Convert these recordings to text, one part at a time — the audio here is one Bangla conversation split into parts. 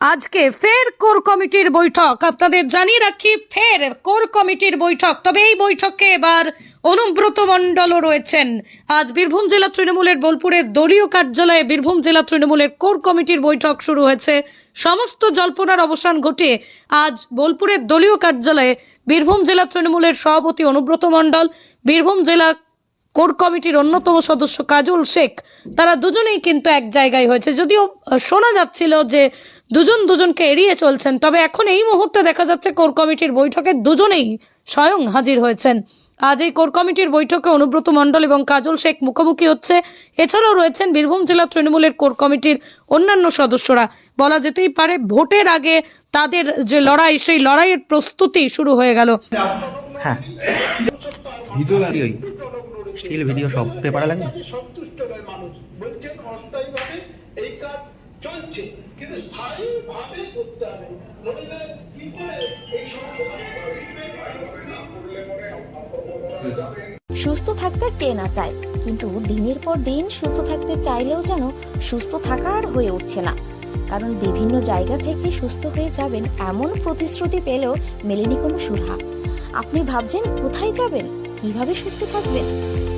আজকে ফের কোর কমিটির বৈঠক। আপনাদের জানিয়ে রাখি, ফের কোর কমিটির বৈঠক। তবে এই বৈঠকে এবার অনুব্রত মণ্ডলও রয়েছেন। আজ বীরভূম জেলা তৃণমূলের বোলপুরের দলীয় কার্যালয়ে বীরভূম জেলা তৃণমূলের কোর কমিটির বৈঠক শুরু হয়েছে। সমস্ত জল্পনার অবসান ঘটে আজ বোলপুরের দলীয় কার্যালয়ে বীরভূম জেলা তৃণমূলের সভাপতি অনুব্রত মণ্ডল, বীরভূম জেলা কোর কমিটির অন্যতম সদস্য কাজল শেখ, তারা দুজনেই কিন্তু এক জায়গায় হয়েছে। যদিও শোনা যাচ্ছিল যে দুজন দুজনকে এড়িয়ে চলছেন, তবে এখন এই মুহূর্তে দেখা যাচ্ছে কোর কমিটির বৈঠকে দুজনেই স্বয়ং হাজির হয়েছেন। আজ এই কোর কমিটির বৈঠকে অনুব্রত মণ্ডল এবং কাজল শেখ মুখোমুখি হচ্ছে। এছাড়াও রয়েছেন বীরভূম জেলা তৃণমূলের কোর কমিটির অন্যান্য সদস্যরা। বলা যেতেই পারে, ভোটের আগে তাদের যে লড়াই, সেই লড়াইয়ের প্রস্তুতি শুরু হয়ে গেল। হ্যাঁ। স্টিল ভিডিও সব পেপারে লাগে সন্তুষ্ট নয় মানুষ। বলছেন অস্থায়ীভাবে এই কাজ চলছে কিন্তু স্থায়ীভাবে করতে হবে। নইলে কি করে এই সুস্থ থাকতে কে না চায়? কিন্তু দিনের পর দিন সুস্থ থাকতে চাইলেও যেন সুস্থ থাকা আর হয়ে উঠছে না। কারণ বিভিন্ন জায়গা থেকে সুস্থ হয়ে যাবেন এমন প্রতিশ্রুতি পেলেও মেলেনি কোনো সুধা আপনি ভাবছেন কোথায় যাবেন? কীভাবে সুস্থ থাকবেন?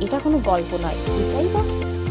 এটা কোনো গল্প নয় এটাই বাস্তব।